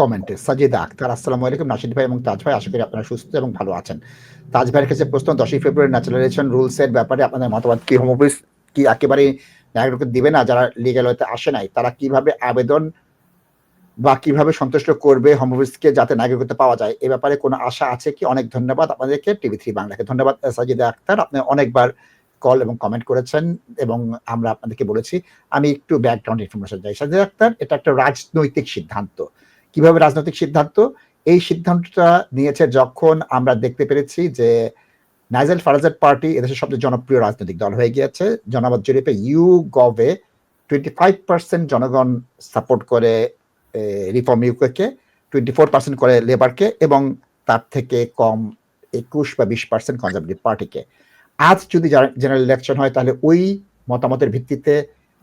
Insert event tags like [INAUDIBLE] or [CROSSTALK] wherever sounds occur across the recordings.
কমেন্টে সাজিদা আক্তার, আসসালামু আলাইকুম নাসিদ ভাই এবং তাজ ভাই, আশা করি আপনারা সুস্থ এবং ভালো আছেন। তাজ ভাইয়ের কাছে প্রশ্ন, দশই ফেব্রুয়ারি ন্যাচারালাইজেশন রুলস এর ব্যাপারে আপনাদের মতামত কি? হোম অফিস কি একেবারে নাগরিককে দিবে না? যারা লিগ্যাল হতে আসে নাই, তারা কীভাবে আবেদন বা কীভাবে সন্তুষ্ট করবে হোম অফিসকে যাতে নাগরিকত্ব পাওয়া যায়? এ ব্যাপারে কোনো আশা আছে কি? অনেক ধন্যবাদ আপনাদেরকে টিভি থ্রি বাংলাকে। ধন্যবাদ, সাজিদা আক্তার। আপনি অনেকবার কল এবং কমেন্ট করেছেন এবং আমরা আপনাদেরকে বলেছি। আমি একটু ব্যাকগ্রাউন্ড ইনফরমেশন চাই। সাজিদা আক্তার, এটা একটা রাজনৈতিক সিদ্ধান্ত। কীভাবে রাজনৈতিক সিদ্ধান্ত? এই সিদ্ধান্তটা নিয়েছে যখন আমরা দেখতে পেরেছি যে নাইজেল ফারাজের পার্টি এদেশের সবচেয়ে জনপ্রিয় রাজনৈতিক দল হয়ে গিয়েছে। জনমত জরিপে ইউ গভে টোয়েন্টি ফাইভ পার্সেন্ট জনগণ সাপোর্ট করে reform UK twenty four percent করে লেবারকে এবং তার থেকে কম একুশ বা বিশ পার্সেন্ট কনজারভেটিভ পার্টিকে আজ যদি জেনারেল ইলেকশন হয় তাহলে ওই মতামতের ভিত্তিতে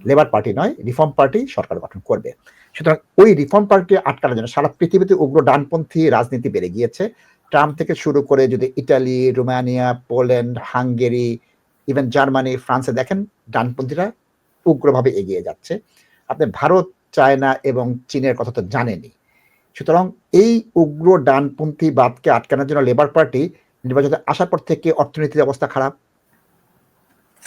লেবার পার্টি নয় রিফর্ম পার্টি সরকার গঠন করবে। সুতরাং ওই রিফর্ম পার্টি আটকানোর জন্য সারা পৃথিবীতে উগ্র ডানপন্থী রাজনীতি বেড়ে গিয়েছে। ট্রাম্প থেকে শুরু করে যদি Italy, Romania, Poland, Hungary, even Germany, ফ্রান্সে দেখেন, ডানপন্থীরা উগ্রভাবে এগিয়ে যাচ্ছে। আপনি ভারত, চায়না এবং চীনের কথা তো জানেনই। সুতরাং এই উগ্র ডানপন্থী বাদকে আটকানোর জন্য লেবার পার্টি নির্বাচনে আসার পর থেকে অর্থনীতির অবস্থা খারাপ।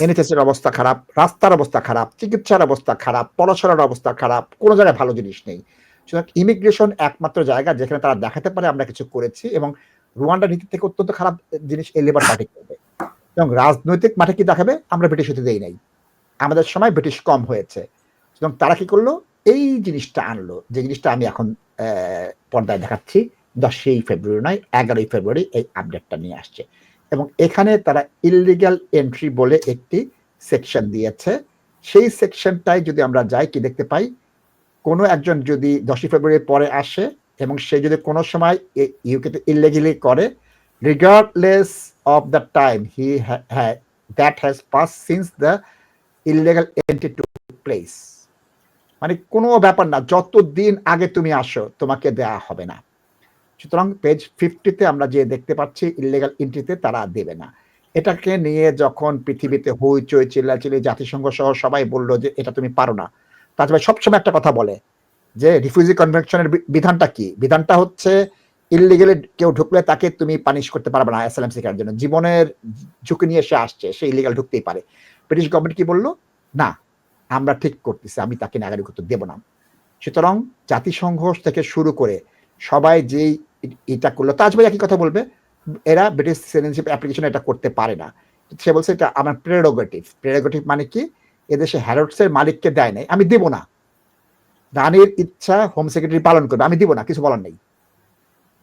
এনএচএস এর অবস্থা খারাপ, রাস্তার অবস্থা খারাপ, চিকিৎসার অবস্থা খারাপ, পড়াশোনার অবস্থা খারাপ, কোনো জায়গায় ভালো জিনিস নেই। সুতরাং ইমিগ্রেশন একমাত্র জায়গা যেখানে তারা দেখাতে পারে আমরা কিছু করেছি এবং রুয়ান্ডা নীতি থেকে অত্যন্ত খারাপ জিনিস এই লেবার পার্টি করবে। এবং রাজনৈতিক মাঠে কি দেখাবে? আমরা ব্রিটিশ হতে দেই নাই। আমাদের সময় ব্রিটিশ কম হয়েছে। সুতরাং তারা কি করল? এই জিনিসটা আনলো। যে জিনিসটা আমি এখন পর্দায় দেখাচ্ছি, দশই ফেব্রুয়ারি নয়, এগারোই ফেব্রুয়ারি এই আপডেটটা নিয়ে আসছে। এবং এখানে তারা ইলিগাল এন্ট্রি বলে একটি সেকশন দিয়েছে। সেই সেকশনটাই যদি আমরা যাই, কি দেখতে পাই? কোনো একজন যদি দশই ফেব্রুয়ারি পরে আসে এবং সে যদি কোনো সময় ইউকেতে ইলিগেলি করে regardless of the time he that has pass since the illegal entry to place মানে কোনো ব্যাপার না যত দিন আগে তুমি আসো, তোমাকে দেয়া হবে না। সুতরাং পেজ ফিফটিতে আমরা যে দেখতে পাচ্ছি ইলিগাল এন্ট্রিতে তারা দেবে না। এটাকে নিয়ে যখন পৃথিবীতে হুই হইচই চিল্লাচিল্লি, জাতিসংঘ সহ সবাই বলল যে এটা তুমি পারো না। তাছাড়া সবসময় একটা কথা বলে যে রিফিউজি কনভেনশনের বিধানটা কি? বিধানটা হচ্ছে ইলিগেলে কেউ ঢুকলে তাকে তুমি পানিশ করতে পারবে না অ্যাসালাম শিকার জন্য। জীবনের ঝুঁকি নিয়ে সে আসছে, সে ইলিগাল ঢুকতেই পারে। ব্রিটিশ গভর্নমেন্ট কি বলল? না, আমরা ঠিক করতেছি, আমি তাকে নাগরিকত্ব দেব না। সুতরাং জাতিসংঘ থেকে শুরু করে সবাই যেই এটা করল। তাজভাই একই কথা বলবে। এরা ব্রিটিশ সিটিজেনশিপ অ্যাপ্লিকেশন এটা করতে পারে না। সে বলছে এটা আমার প্রেরোগেটিভ প্রেরোগেটিভ মানে কি? এদেশে হ্যারোটসের মালিককে দেয় নাই। আমি দেব না। রানীর ইচ্ছা হোম সেক্রেটারি পালন করবে। আমি দিব না, কিছু বলার নেই।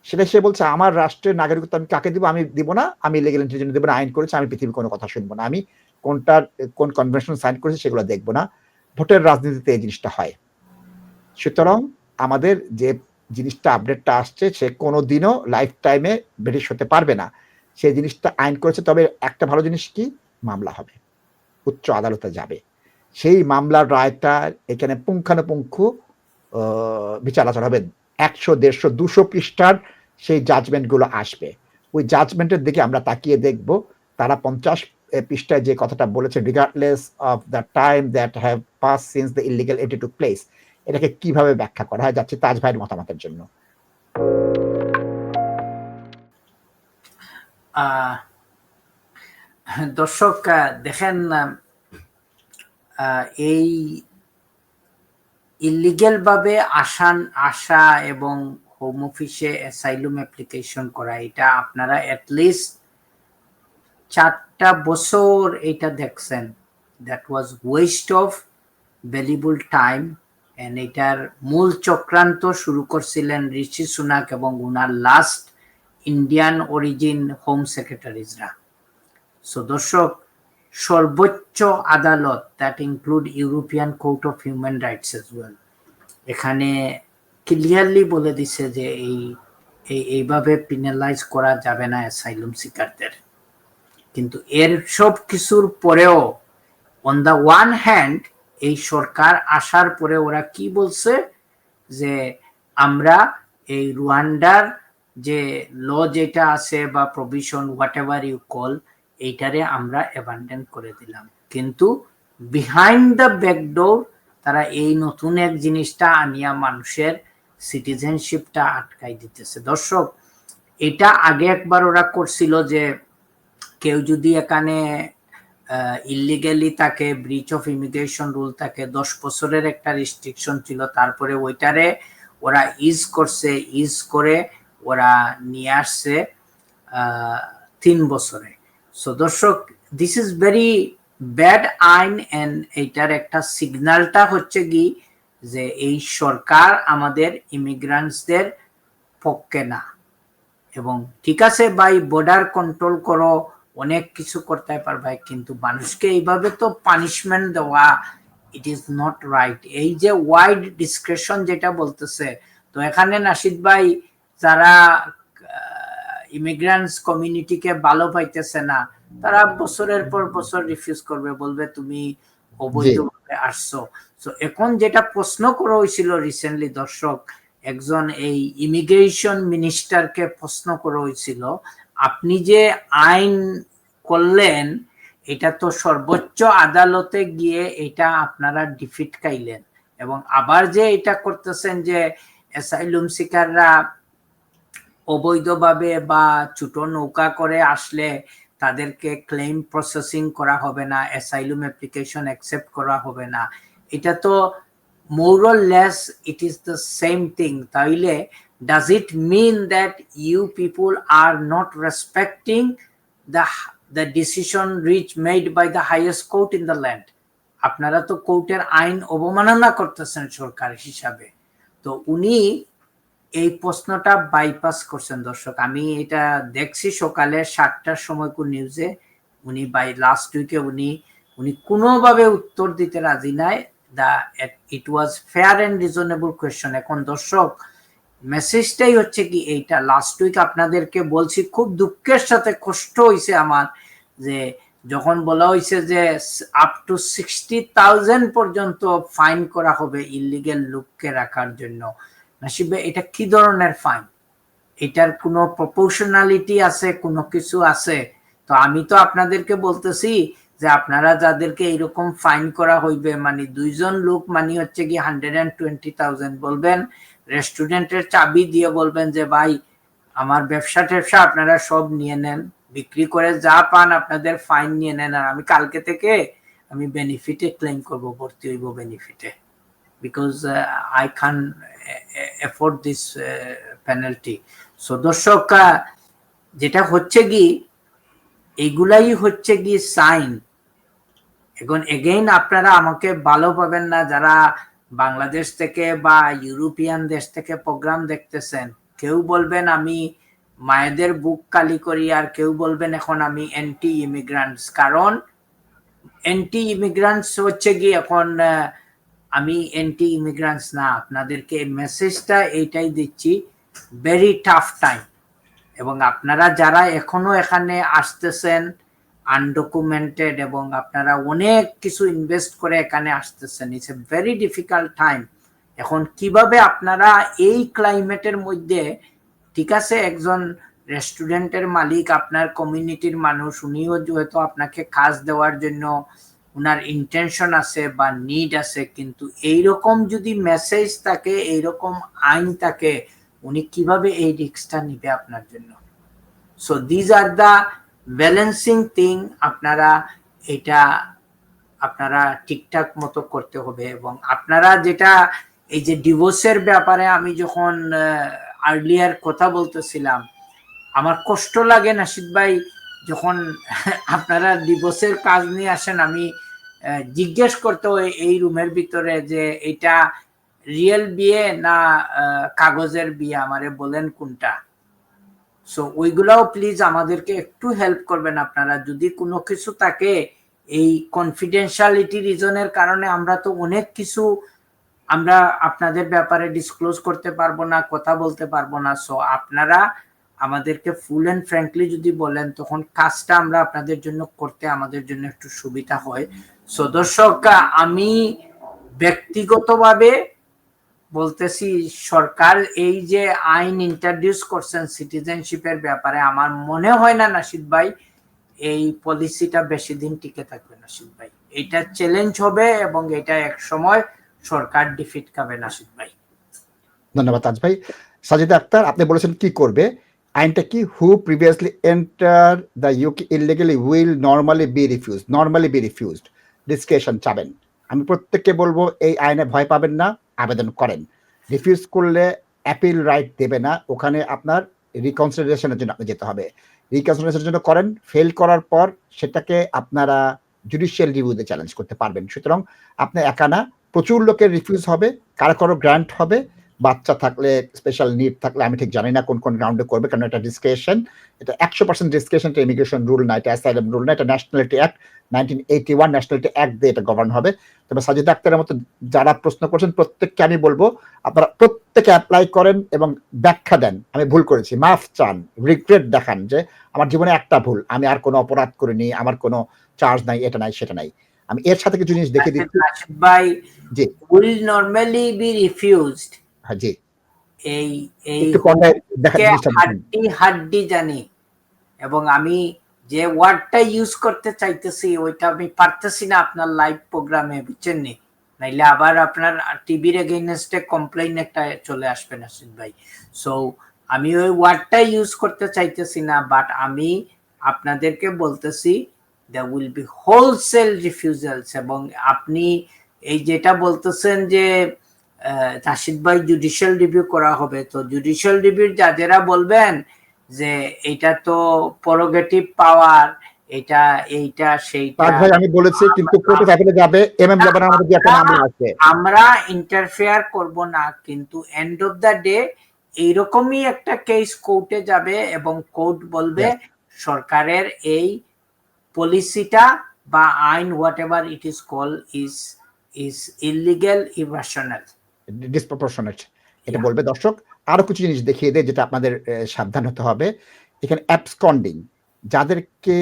সেটা সে বলছে, আমার রাষ্ট্রের নাগরিকত্ব আমি কাকে দিব? আমি দিব না। আমি লিগেল এন্ট্রির দেবো না, আইন করেছে, আমি পৃথিবীর কোনো কথা শুনব না। আমি কোনটার কোন কনভেনশন সাইন করেছে সেগুলো দেখব না। ভোটের রাজনীতিতে এই জিনিসটা হয়। সুতরাং আমাদের যে জিনিসটা আপডেটটা আসছে, সে কোনো দিনও লাইফ টাইমে ব্রিটিশ হতে পারবে না। সেই জিনিসটা আইন করেছে, তবে একটা ভালো জিনিস কি? মামলা হবে। উচ্চ আদালতে যাবে। সেই মামলার রায়টা এখানে পুঙ্খানুপুঙ্খ বিচার আচার হবে একশো, দেড়শো, দুশো পৃষ্ঠার সেই জাজমেন্টগুলো আসবে। ওই জাজমেন্টের দিকে আমরা তাকিয়ে দেখব। তারা পঞ্চাশ পৃষ্ঠায় যে কথাটা বলেছে regardless of the time that have pass since the illegal এটি টু প্লেস এটাকে কীভাবে ব্যাখ্যা করা হয়, যাচ্ছে তাজ ভাইয়ের মতামতের জন্য? দর্শক দেখেন এই ইলিগেল ভাবে আসান আসা এবং হোম অফিসে অ্যাসাইলুম অ্যাপ্লিকেশন করা, এটা আপনারা অ্যাটলিস্ট চারটা বছর এটা দেখছেন। That was waste of valuable time এটার মূল চক্রান্ত শুরু করছিলেন ঋষি সুনাক এবং উনার লাস্ট ইন্ডিয়ান অরিজিন হোম সেক্রেটারিজরা সো দর্শক, সর্বোচ্চ আদালত that include European court of human rights as well এখানে ক্লিয়ারলি বলে দিছে যে এই এইভাবে পিনালাইজ করা যাবে না অ্যাসাইলুম সিকারদের কিন্তু এর সব কিছুর পরেও অন দ্য ওয়ান হ্যান্ড এই সরকার আসার পরে ওরা কি বলছে? যে আমরা এই রুয়ান্ডার যে ল যেটা আছে বা provision what ever you call এইটারে আমরা অ্যাবান্ডেন করে দিলাম। কিন্তু বিহাইন্ড দ্য ব্যাকডোর তারা এই নতুন এক জিনিসটা আনিয়া মানুষের সিটিজেনশিপটা আটকাই দিতেছে। দর্শক, এটা আগে একবার ওরা করছিল যে কেউ যদি এখানে ইলিগালি তাকে ব্রিচ অফ ইমিগ্রেশন রুল থাকে দশ বছরের একটা রেস্ট্রিকশন ছিল। তারপরে ওইটারে ওরা ইজ করছে ইজ করে ওরা নিয়ে আসছে তিন বছরে। সো দর্শক দিস ইজ ভেরি ব্যাড আইন এন্ড এইটার একটা সিগন্যালটা হচ্ছে কি যে এই সরকার আমাদের ইমিগ্রান্টসদের পক্ষে না। এবং ঠিক আছে, ভাই বর্ডার কন্ট্রোল করো অনেক কিছু করতে পারবে কিন্তু মানুষকে এইভাবে তো পানিশমেন্ট দেওয়া ইট ইজ নট রাইট এই যে ওয়াইড ডিসক্রিপশন যেটা বলতেছে, তো এখানে নাসিদ ভাই, যারা ইমিগ্রান্টস কমিউনিটিকে ভালো পাইতেছে না, তারা বছরের পর বছর রিফিউজ করবে, বলবে তুমি অবৈধভাবে আসছো। তো এখন যেটা প্রশ্ন করা হয়েছিল রিসেন্টলি দর্শক, একজন এই ইমিগ্রেশন মিনিস্টারকে প্রশ্ন করা হয়েছিল আপনি যে আইন করলেন, এটা তো সর্বোচ্চ আদালতে গিয়ে এটা আপনারা ডিফিট খাইলেন। এবং আবার যে এটা করতেছেন যে অ্যাসাইলুম সিকাররা অবৈধভাবে বা ছোট নৌকা করে আসলে তাদেরকে ক্লেম প্রসেসিং করা হবে না অ্যাসাইলুম অ্যাপ্লিকেশন অ্যাকসেপ্ট করা হবে না। এটা তো more or less it is the same thing তাইলে does it mean that you people are not respecting the the decision reach made by the highest court in the land আপনারা তো কোর্টের আইন অবমাননা করতেছেন সরকার হিসাবে। তো উনি এই প্রশ্নটা বাইপাস করছেন দর্শক। আমি এটা দেখছি সকালে সাতটার সময় কোন নিউজে। উনি বাই লাস্ট উইকে উনি উনি কোনোভাবে উত্তর দিতে রাজি নাই। The it was fair and reasonable question এখন দর্শক মেসেজটাই হচ্ছে কি এইটা। লাস্ট উইক আপনাদেরকে বলছি, খুব দুঃখের সাথে কষ্ট হয়েছে আমার যে যখন বলা হয়েছে যে আপ টু সিক্সটি থাউজেন্ড পর্যন্ত ফাইন করা হবে ইলিগেল লোককে রাখার জন্য। নাসিবে, এটা কি ধরনের ফাইন এটার কোনো প্রপোর্শনালিটি আছে, কোনো কিছু আছে? তো আমি তো আপনাদেরকে বলতেছি যে আপনারা যাদেরকে এরকম ফাইন করা হইবে মানে দুইজন লোক মানে হচ্ছে কি হান্ড্রেড অ্যান্ড টোয়েন্টি থাউজেন্ড বলবেন রেস্টুরেন্টের চাবি দিয়ে বলবেন যে, ভাই, আমার ব্যবসা ট্যাবসা আপনারা সব নিয়ে নেন। বিক্রি করে যা পান আপনাদের ফাইন নিয়ে নেন। আর আমি কালকে থেকে আমি বেনিফিটে ক্লেম করব, ভর্তি হইব বেনিফিটে because I can't afford this penalty so দর্শক যেটা হচ্ছে কি, এগুলাই হচ্ছে কি সাইন এখন এগেইন আপনারা আমাকে ভালো পাবেন না, যারা বাংলাদেশ থেকে বা ইউরোপিয়ান দেশ থেকে প্রোগ্রাম দেখতেছেন, কেউ বলবেন আমি মায়েদের বুক কালি করি আর কেউ বলবেন এখন আমি অ্যান্টি ইমিগ্রান্টস কারণ অ্যান্টি ইমিগ্রান্টস হচ্ছে কি এখন আমি অ্যান্টি ইমিগ্রান্টস না, আপনাদেরকে মেসেজটা এইটাই দিচ্ছি ভেরি টাফ টাইম এবং আপনারা যারা এখনও এখানে আসতেছেন আনডকুমেন্টেড এবং আপনারা অনেক কিছু ইনভেস্ট করে এখানে আসতেছেন। It's a very difficult time এখন কীভাবে আপনারা এই ক্লাইমেটের মধ্যে, ঠিক আছে, একজন রেস্টুরেন্টের মালিক, আপনার কমিউনিটির মানুষ, উনিও হয়তো আপনাকে কাজ দেওয়ার জন্য উনার ইন্টেনশন আছে বা নিড আছে, কিন্তু এইরকম যদি মেসেজ থাকে, এইরকম আইন থাকে, উনি কীভাবে এই রিক্সটা নিবে আপনার জন্য? So these are the balancing thing আপনারা এটা আপনারা ঠিকঠাক মতো করতে হবে এবং আপনারা যেটা এই যে ডিভোর্সের ব্যাপারে আমি যখন আর্লিয়ার কথা বলতেছিলাম, আমার কষ্ট লাগে নাসিদ ভাই যখন [LAUGHS] আপনারা ডিভোর্সের কাজ নিয়ে আসেন, আমি জিজ্ঞেস করতে এই রুমের ভিতরে যে এটা রিয়েল বিয়ে না কাগজের বিয়ে? আমারে বলেন কোনটা। সো ওইগুলাও প্লিজ আমাদেরকে একটু হেল্প করবেন আপনারা। যদি কোনো কিছু থাকে, এই কনফিডেন্সিয়ালিটি রিজনের কারণে আমরা তো অনেক কিছু আমরা আপনাদের ব্যাপারে ডিসক্লোজ করতে পারব না, কথা বলতে পারব না। সো আপনারা আমাদেরকে ফুল অ্যান্ড ফ্র্যাঙ্কলি যদি বলেন, তখন কাজটা আমরা আপনাদের জন্য করতে আমাদের জন্য একটু সুবিধা হয়। সো দর্শক, আমি ব্যক্তিগতভাবে বলতেছি, সরকার এই যে আইন ইন্ট্রোডিউস করছেন সিটিজেনশিপের ব্যাপারে, আমার মনে হয় না নাসিদ ভাই, এই পলিসিটা বেশি দিন টিকে থাকবে নাসিদ ভাই। এটা চ্যালেঞ্জ হবে এবং এটা এক সময় সরকার ডিফিট খাবে নাসিদ ভাই। ধন্যবাদ তাজ ভাই। সাজিদা আক্তার, আপনি বলেছেন কি করবে? আইনটা কি who previously enter the UK illegally will normally be refuse normally be refused description চাবেন। আমি প্রত্যেককে বলব, এই আইনে ভয় পাবেন না। আবেদন করেন। রিফিউজ করলে অ্যাপিল রাইট দেবে না। ওখানে আপনার রিকনসিডারেশনের জন্য আপনি যেতে হবে। রিকনসিডারেশনের জন্য করেন। ফেল করার পর সেটাকে আপনারা জুডিশিয়াল রিভিউতে চ্যালেঞ্জ করতে পারবেন। সুতরাং আপনি একা না, প্রচুর লোকের রিফিউজ হবে, কারও কারও গ্রান্ট হবে। বাচ্চা থাকলে স্পেশাল নিড থাকলে আমি ঠিক জানি না কোন কোন গ্রাউন্ডে করবে কারণ এটা ডিসক্রিপশন এটা একশো পার্সেন্ট ডিসক্রিপশন এটা ইমিগ্রেশন রুল না এটা অ্যাসাইলাম রুল না এটা nationality act nineteen eighty one nationality act দিয়ে এটা গভর্ন হবে। তবে সাজিদ আক্তারের মতো যারা প্রশ্ন করছেন প্রত্যেককে আমি বলব আপনারা প্রত্যেকে অ্যাপ্লাই করেন এবং ব্যাখ্যা দেন। আমি ভুল করেছি মাফ চান রিগ্রেট দেখান যে আমার জীবনে একটা ভুল আমি আর কোনো অপরাধ করিনি আমার কোনো চার্জ নাই এটা নাই সেটা নাই। আমি এর সাথে কিছু জিনিস দেখে দিচ্ছি। ভাই জি। উইল নর্মালি বি রিফিউজড হ্যাঁ জি এই এই। হাড্ডি হাড্ডি জানি। এবং আমি যে ওয়ার্ডটা ইউজ করতে চাইতেছি ওইটা আমি পারতেছি না আপনার লাইভ প্রোগ্রামে বুঝছেন নি? নাইলে আবার আপনার টিভির এগেইনস্টে কমপ্লেইন একটা চলে আসবে নাসিদ ভাই। সো আমি ওই ওয়ার্ডটা ইউজ করতে চাইতেছি না বাট আমি আপনাদেরকে বলতেছি the will be wholesale refusals এবং আপনি এই যেটা বলতেছেন যে রাশিদ ভাই জুডিশিয়াল রিভিউ করা হবে। তো জুডিশিয়াল রিভিউর যাদেরা বলবেন যে এটা তো পরোগেটিভ পাওয়ার এটা এইটা সেইটা পাঁচ ভাই আমি বলেছি কিন্তু কোর্টে যাবে এম এম জাবানের আমাদের যে একটা মামলা আছে। আমরা ইন্টারফেয়ার করব না কিন্তু এন্ড অফ দ্য ডে এইরকমই একটা কেস কোর্টে যাবে এবং কোর্ট বলবে সরকারের এই পলিসিটা বা আইন what ever it is call is is illegal ইভাশনাল disproportionate এটা বলবে দর্শক আরও কিছু জিনিস দেখিয়ে দেয় যেটা আপনাদের সাবধান হতে হবে। এখানে অ্যাবসকন্ডিং যাদেরকে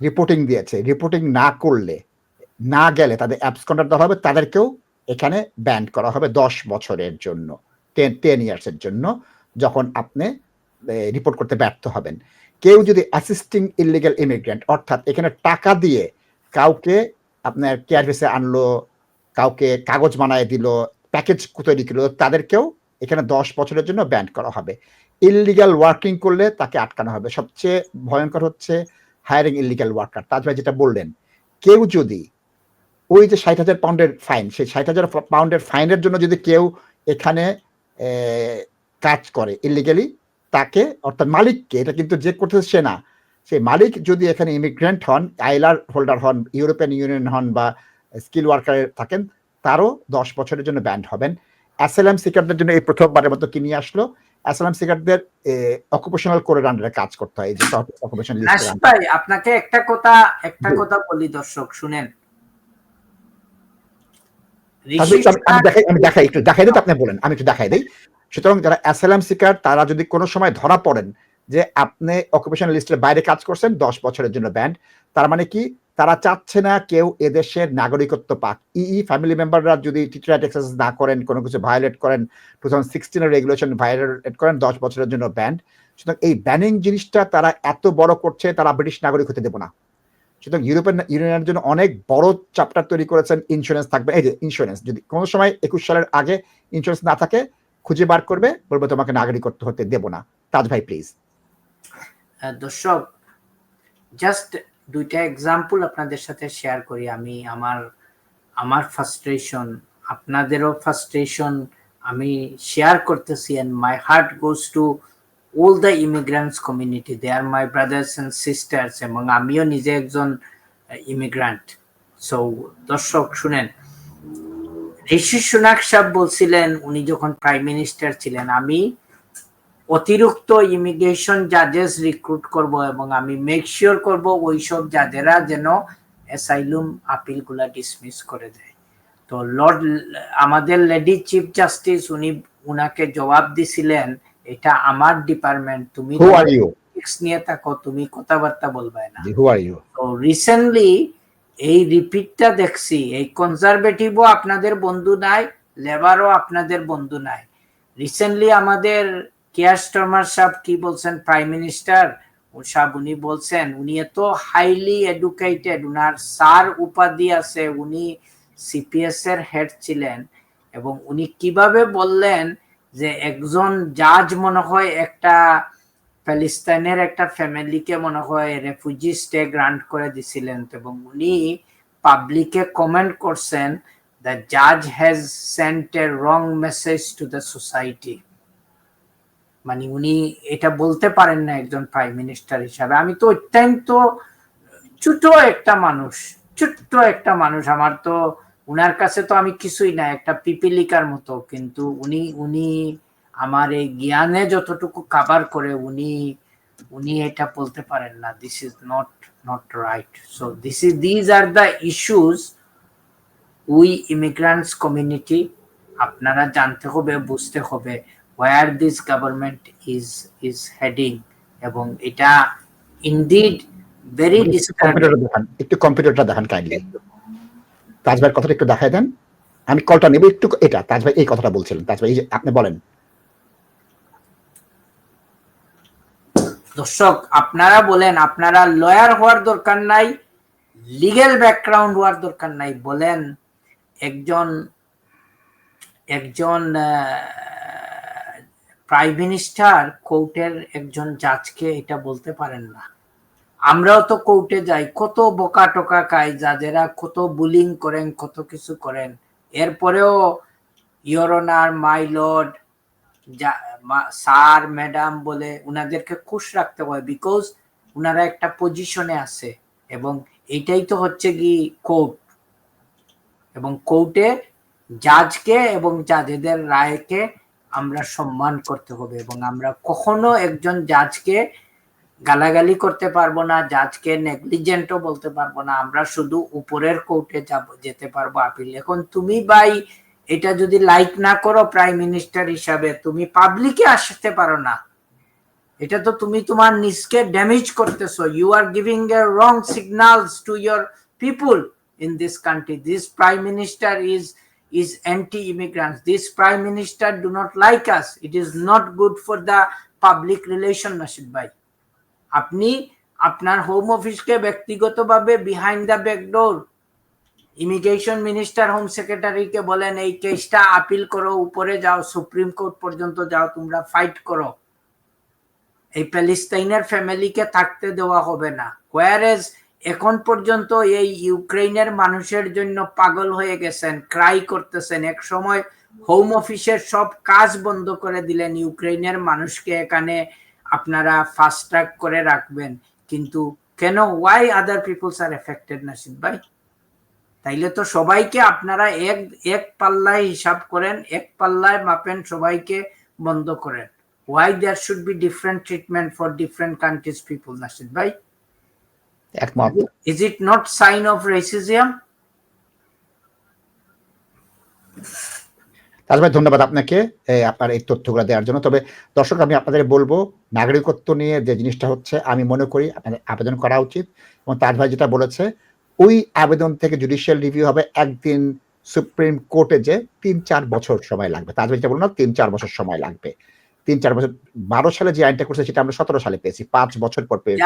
রিপোর্টিং দিয়েছে রিপোর্টিং না করলে না গেলে তাদের অ্যাবসকন্ডার দেওয়া হবে তাদেরকেও এখানে ব্যান করা হবে দশ বছরের জন্য টেন টেন ইয়ার্সের জন্য যখন আপনি রিপোর্ট করতে ব্যর্থ হবেন। কেউ যদি অ্যাসিস্টিং ইলিগাল ইমিগ্রেন্ট অর্থাৎ এখানে টাকা দিয়ে কাউকে আপনার কেয়ার ভিসে আনলো কাউকে কাগজ বানায় দিল প্যাকেজ তৈরি করল তাদেরকেও এখানে দশ বছরের জন্য ব্যান্ড করা হবে। ইলিগাল ওয়ার্কিং করলে তাকে আটকানো হবে। সবচেয়ে ভয়ঙ্কর হচ্ছে হায়ারিং ইলিগাল ওয়ার্কার তাজ ভাই যেটা বললেন, কেউ যদি ওই যে ষাট হাজার পাউন্ডের ফাইন সেই ষাট হাজার পাউন্ডের ফাইনের জন্য যদি কেউ এখানে কাজ করে ইলিগালি তাকে অর্থাৎ মালিককে, এটা কিন্তু যে করতেছে সে না সেই মালিক যদি এখানে ইমিগ্রেন্ট হন, আইলার হোল্ডার হন ইউরোপিয়ান ইউনিয়ন হন বা স্কিল ওয়ার্কারে থাকেন তারও দশ বছরের জন্য ব্যান্ড হবেন। অ্যাসালাম সিকারদের জন্য এই প্রথমবারের মতো কি নিয়ে আসলো? অ্যাসালাম সিকারদের অকুপেশনাল করে আন্ডারে কাজ করতে হয় এই যে অকুপেশন ভাই আপনাকে একটা কথা একটা কথা বলি দর্শক শুনেন। আমি দেখাই আমি দেখাই একটু দেখাই দিই আপনি বলেন আমি একটু দেখাই দিই। সুতরাং যারা অ্যাসালাম সিকার তারা যদি কোনো সময় ধরা পড়েন যে আপনি অকুপেশন লিস্টের বাইরে কাজ করছেন দশ বছরের জন্য ব্যান্ড তার মানে কি? তারা চাচ্ছে না কেউ এদেশের নাগরিকত্ব পাক। ইই ফ্যামিলি মেম্বাররা যদি টিচার এক্সারসাইজ না করেন কোনো কিছু ভায়োলেট করেন টু থাউজেন্ড সিক্সটিনের রেগুলেশন ভায়োলেট করেন দশ বছরের জন্য ব্যান্ড সুতরাং এই ব্যানিং জিনিসটা তারা এত বড় করছে তারা ব্রিটিশ নাগরিক হতে দেবো না। সুতরাং ইউরোপিয়ান ইউনিয়নের জন্য অনেক বড় চ্যাপ্টার তৈরি করেছেন ইন্স্যুরেন্স থাকবে। এই যে ইন্স্যুরেন্স যদি কোনো সময় একুশ সালের আগে ইন্স্যুরেন্স না থাকে খুঁজে বার করবে বলবে তোমাকে নাগরিকত্ব হতে দেবো না। তাজ ভাই প্লিজ আহ, দর্শক জাস্ট দুইটা এক্সাম্পল আপনাদের সাথে শেয়ার করি। আমি আমার আমার ফার্স্ট্রেশন আপনাদেরও ফার্স্ট্রেশন আমি শেয়ার করতেছি and my heart goes to all the immigrants community they are my brothers and sisters এবং আমিও নিজে একজন ইমিগ্রান্ট সো দর্শক শুনেন, ঋষি সুনাক সাহেব বলছিলেন, উনি যখন প্রাইম মিনিস্টার ছিলেন, আমি অতিরিক্ত ইমিগ্রেশন জাজেস রিক্রুট করব এবং আমি মেক শিওর করব ওইসব জাজেরা যেন অ্যাসাইলুম আপিলগুলা ডিসমিস করে দেয়। তো লর্ড আমাদের লেডি চিফ জাস্টিস উনি উনাকে জবাব দিছিলেন এটা আমার ডিপার্টমেন্ট তুমি নিয়ে থাকো তুমি কথাবার্তা বলবে না। তো রিসেন্টলি এই রিপিটটা দেখছি এই কনজারভেটিভও আপনাদের বন্ধু নাই লেবারও আপনাদের বন্ধু নাই। রিসেন্টলি আমাদের কেয়ার স্টর্মার সাহেব কি বলছেন? প্রাইম মিনিস্টার ও সাহেব উনি বলছেন, উনি এত হাইলি এডুকেটেড উনার স্যার উপাধি আছে, উনি সিপিএস এর হেড ছিলেন এবং উনি কীভাবে বললেন যে একজন জাজ মনে হয় একটা প্যালেস্তাইনের একটা ফ্যামিলিকে মনে হয় রেফিউজি স্টে গ্রান্ট করে দিছিলেন এবং উনি পাবলিকে কমেন্ট করছেন দ্য জাজ has sent a wrong message to the society মানে উনি এটা বলতে পারেন না একজন প্রাইম মিনিস্টার হিসাবে। আমি তো অত্যন্ত ছোট একটা মানুষ, ছোট্ট একটা মানুষ। আমার তো, উনার কাছে তো আমি কিছুই না, একটা পিপিলিকার মতো। কিন্তু উনি উনি আমার এই জ্ঞানে যতটুকু কাভার করে, উনি উনি এটা বলতে পারেন না this is not not right so this is these are the issues we immigrants community আপনারা জানতে হবে, বুঝতে হবে। Where this government is is heading এবং এটা ইনডিড ভেরি কম্পিউটারটা দেখান একটু কম্পিউটারটা দেখান কাইন্ডলি তাজ ভাইয়ের কথাটা একটু দেখাই দেন। আমি কলটা নেব একটু এটা তাজ ভাই এই কথাটা বলছিলেন। তাজ ভাই আপনি বলেন। দর্শক আপনারা বলেন আপনারা লয়ার হওয়ার দরকার নাই লিগেল ব্যাকগ্রাউন্ড হওয়ার দরকার নাই বলেন একজন একজন প্রাইম মিনিস্টার কোর্টের একজন জাজকে এটা বলতে পারেন না। আমরাও তো কোর্টে যাই, কত বোকা টোকা খাই যাদেরা কত বুলিং করেন, কত কিছু করেন। এরপরেও your honour my lord sir, madam বলে উনাদেরকে খুশ রাখতে হয় বিকজ উনারা একটা পজিশনে আছে এবং এটাই তো হচ্ছে কি কোর্ট। এবং কোর্টে জাজকে এবং জাজেদের রায়কে আমরা সম্মান করতে হবে এবং আমরা কখনো একজন জাজকে গালাগালি করতে পারব না জাজকে নেগলিজেন্টও বলতে পারব না। আমরা শুধু উপরের কোর্টে যাব, যেতে পারব। আপিল, এখন তুমি ভাই, এটা যদি লাইক না করো প্রাইম মিনিস্টার হিসাবে, তুমি পাবলিকে আসতে পারো না। এটা তো তুমি তোমার নিজকে ড্যামেজ করতেছো। You are giving a wrong signals to your people in this country this prime minister is is anti-immigrants. This prime minister do not like us. It is not good for the public relation, Nashid Bhai. আপনি আপনার home অফিসকে ব্যক্তিগতভাবে behind the backdoor immigration minister home সেক্রেটারিকে বলেন এই কেসটা appeal করো উপরে যাও সুপ্রিম কোর্ট পর্যন্ত যাও তোমরা ফাইট করো এই প্যালেস্তাইনের ফ্যামিলিকে থাকতে দেওয়া হবে না হোয়ার এখন পর্যন্ত এই ইউক্রেনের মানুষের জন্য পাগল হয়ে গেছেন ক্রাই করতেছেন। এক সময় হোম অফিসের সব কাজ বন্ধ করে দিলেন ইউক্রেনের মানুষকে, এখানে আপনারা ফাস্ট ট্র্যাক করে রাখবেন। কিন্তু কেন? Why other peoples are affected Nasid ভাই? তাইলে তো সবাইকে আপনারা এক এক পাল্লায় হিসাব করেন, এক পাল্লায় মাপেন, সবাইকে বন্ধ করেন। Why there should be different treatment for different countries people Nasid ভাই? একমত। Is it not sign of racism? তাজ ভাই ধন্যবাদ আপনাকে আপনার এই তথ্যগুলো দেওয়ার জন্য। তবে দর্শক আমি আপনাদের বলব নাগরিকত্ব নিয়ে যে জিনিসটা হচ্ছে আমি মনে করি আপনাদের আবেদন করা উচিত। এবং তাজ ভাই যেটা বলেছে ওই আবেদন থেকে জুডিশিয়াল রিভিউ হবে একদিন সুপ্রিম কোর্টে যে তিন চার বছর সময় লাগবে। তাজ ভাই যেটা বলল তিন চার বছর সময় লাগবে। তিন চার বছর বারো সালে যে আইনটা করছে সেটা আমরা সতেরো সালে পেয়েছি পাঁচ বছর পর পেয়েছি।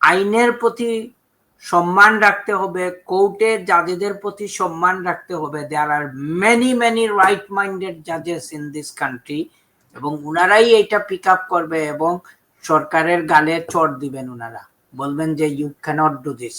আইনের প্রতি সম্মান রাখতে হবে কোর্টে জাজেদের প্রতি সম্মান রাখতে হবে। There are many many right minded জাজেস in this country এবং উনারাই এটা পিক আপ করবে এবং সরকারের গালে চট দিবেন উনারা। বলবেন যে ইউ ক্যানট ডু দিস